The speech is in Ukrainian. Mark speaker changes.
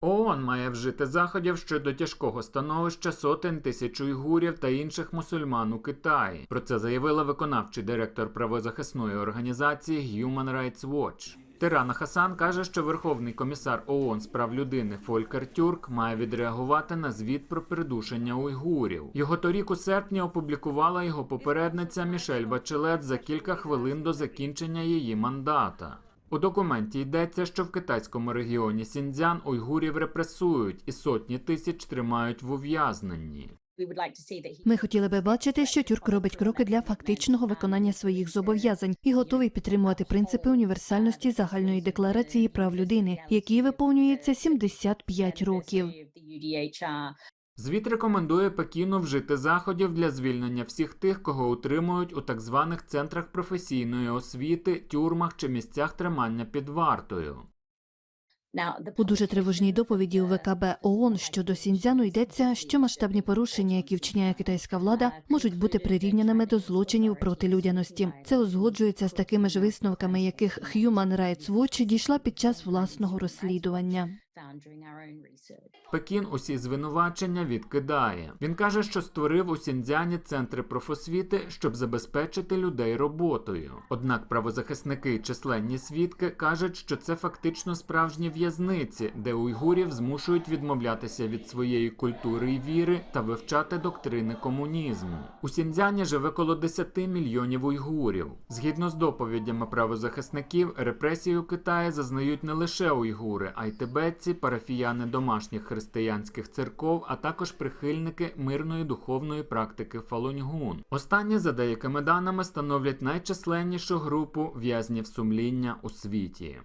Speaker 1: ООН має вжити заходів щодо тяжкого становища сотень тисяч уйгурів та інших мусульман у Китаї. Про це заявила виконавчий директор правозахисної організації Human Rights Watch. Тирана Хасан каже, що Верховний комісар ООН з прав людини Фолькер Тюрк має відреагувати на звіт про придушення уйгурів. Його торік у серпні опублікувала його попередниця Мішель Бачелет за кілька хвилин до закінчення її мандата. У документі йдеться, що в китайському регіоні Сіньцзян уйгурів репресують і сотні тисяч тримають в ув'язненні.
Speaker 2: Ми хотіли би бачити, що тюрк робить кроки для фактичного виконання своїх зобов'язань і готовий підтримувати принципи універсальності загальної декларації прав людини, якій виповнюється 75 років.
Speaker 1: Звіт рекомендує Пекіну вжити заходів для звільнення всіх тих, кого утримують у так званих центрах професійної освіти, тюрмах чи місцях тримання під вартою.
Speaker 2: У дуже тривожній доповіді у ВКБ ООН щодо Сіньцзяну йдеться, що масштабні порушення, які вчиняє китайська влада, можуть бути прирівняними до злочинів проти людяності. Це узгоджується з такими ж висновками, яких Human Rights Watch дійшла під час власного розслідування.
Speaker 1: Пекін усі звинувачення відкидає. Він каже, що створив у Сіньцзяні центри профосвіти, щоб забезпечити людей роботою. Однак правозахисники і численні свідки кажуть, що це фактично справжні в'язниці, де уйгурів змушують відмовлятися від своєї культури і віри та вивчати доктрини комунізму. У Сіньцзяні живе коло 10 мільйонів уйгурів. Згідно з доповідями правозахисників, репресії у Китаї зазнають не лише уйгури, а й тибетці, парафіяни домашніх християнських церков, а також прихильники мирної духовної практики Фалуньгун. Останні, за деякими даними, становлять найчисленнішу групу в'язнів сумління у світі.